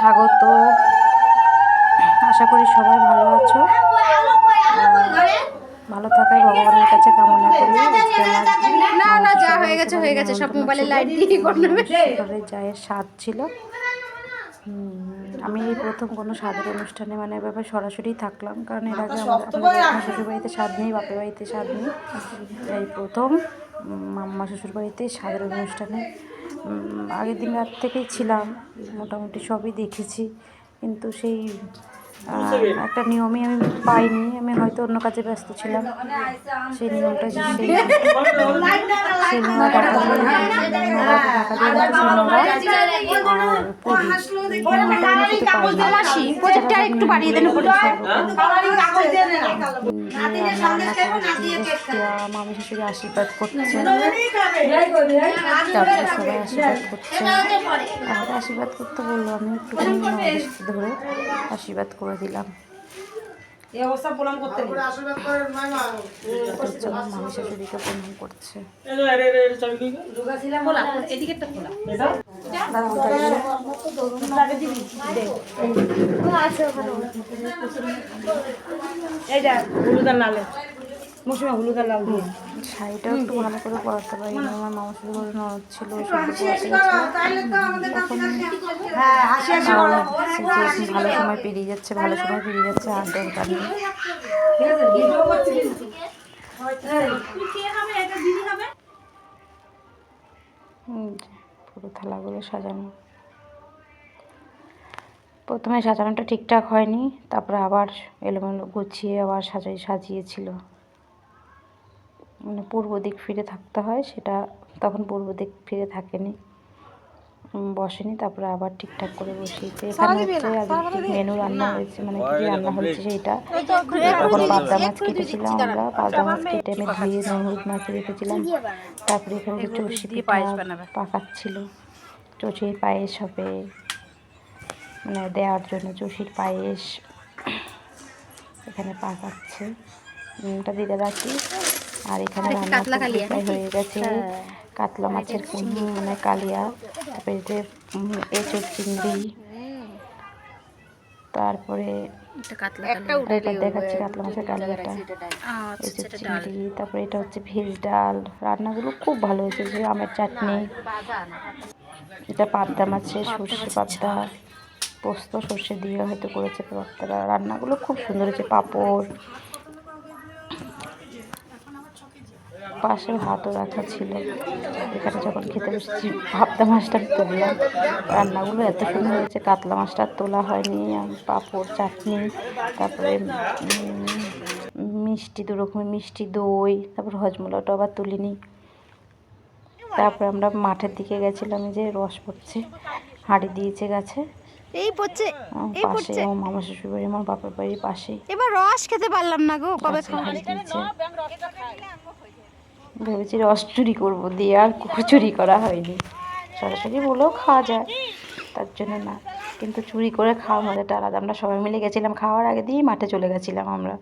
স্বাগত। আশা করি সবাই ভালো আছো। ভালো থাকাই ভগবানের কাছে কামনা করি। না না যা হয়ে গেছে হয়ে গেছে সব মোবাইলে লাইট দিয়ে স্বাদ ছিল। আমি এই প্রথম কোনো স্বাদের অনুষ্ঠানে মানে এভাবে সরাসরি থাকলাম কারণ এর আগে আমার আমাদের আমার স্বাদ নেই বাপের বাড়িতে স্বাদ নেই। এই প্রথম মাম্মা শ্বশুরবাড়িতে স্বাদের অনুষ্ঠানে আগের দিন রাত থেকেই ছিলাম মোটামুটি সবই দেখেছি। কিন্তু সেই একটা নিয়মই আমি পাইনি আমি হয়তো অন্য কাজে ব্যস্ত ছিলাম। সেই নিয়মটা যে সেই সেই টাকা দিয়ে টাকা দিয়ে প্রজেক্টটা একটু বাড়িয়ে দেন রান্না করে দিয়ে মামি শাশুড়ি আশীর্বাদ করছে। তারপরে সবাই আশীর্বাদ করছে। আশীর্বাদ করতে বলল আমি ধরে আশীর্বাদ করে দিলাম। এই অবস্থা প্রণাম করতে নেই। মামি শাশুড়িকে প্রণাম করছে। খোলা। এই যা। হলুদ আর লালে মৌসুমে হলুদ আর লাল দিয়ে। শাড়িটাও একটু ভালো করে পরাতে পারি না আমার মামা শুধু করে নরদ ছিল হ্যাঁ ভালো সময় পেরিয়ে যাচ্ছে ভালো সময় পেরিয়ে যাচ্ছে আর দরকার নেই। পুরো থালাগুলো সাজানো। প্রথমে সাজানোটা ঠিকঠাক হয়নি তারপরে আবার এলোমেলো গুছিয়ে আবার সাজাই সাজিয়েছিল। মানে পূর্ব দিক ফিরে থাকতে হয় সেটা তখন পূর্ব দিক ফিরে থাকেনি। বসেনি তারপরে আবার ঠিকঠাক করে বসিয়েছে। এখানে হচ্ছে আজকে কি মেনু রান্না হয়েছে মানে কি কি রান্না হয়েছে সেইটা। তখন পাবদা মাছ কেটেছিলাম আমরা। পাবদা মাছ কেটে আমি ধুয়ে নুন হলুদ মাখিয়ে রেখেছিলাম। তারপরে এখানে যে চষি পিঠা পাকাচ্ছিল। চষির পায়েস হবে। মানে দেওয়ার জন্য চষির পায়েস এখানে পাকাচ্ছে। এটা দিতে রাখি। আর এখানে রান্না হয়ে গেছে। কাতলা মাছের মানে কালিয়া তারপরে যে এঁচোড় চিংড়ি। তারপরে একটা কাতলা এটা দেখাচ্ছি কাতলা মাছের কালিয়াটা। এঁচোড় চিংড়ি তারপরে এটা হচ্ছে ভেজ ডাল। রান্নাগুলো খুব ভালো হয়েছে যে আমের চাটনি। এটা পাবদা মাছের সর্ষে পাবদা। পোস্ত সর্ষে দিয়ে হয়তো করেছে পাবদারা। রান্নাগুলো খুব সুন্দর হয়েছে পাঁপড়। পাশে ভাতও রাখা ছিল। এখানে যখন খেতে বসেছি ভাবতা মাছটা তুললাম। রান্নাগুলো এত সুন্দর হয়েছে কাতলা মাছটা তোলা হয়নি পাঁপড় চাটনি তারপরে মিষ্টি দু রকমের মিষ্টি দই তারপর হজমোলাটা আবার তুলিনি। তারপরে আমরা মাঠের দিকে গেছিলাম যে রস পড়ছে হাঁড়ি দিয়েছে গাছে। এই পড়ছে পাশে আমার মামা শ্বশুর বাড়ি আমার বাপের বাড়ির পাশেই। এবার রস খেতে পারলাম না গো কবে দিয়েছে। ভেবেছি রস চুরি করব দিয়ে আর চুরি করা হয়নি। সরাসরি বলেও খাওয়া যায়, তার জন্য না। কিন্তু চুরি করে খাওয়া মজাটা আলাদা। আমরা সবাই মিলে গেছিলাম, খাওয়ার আগে দিয়েই মাঠে চলে গেছিলাম আমরা।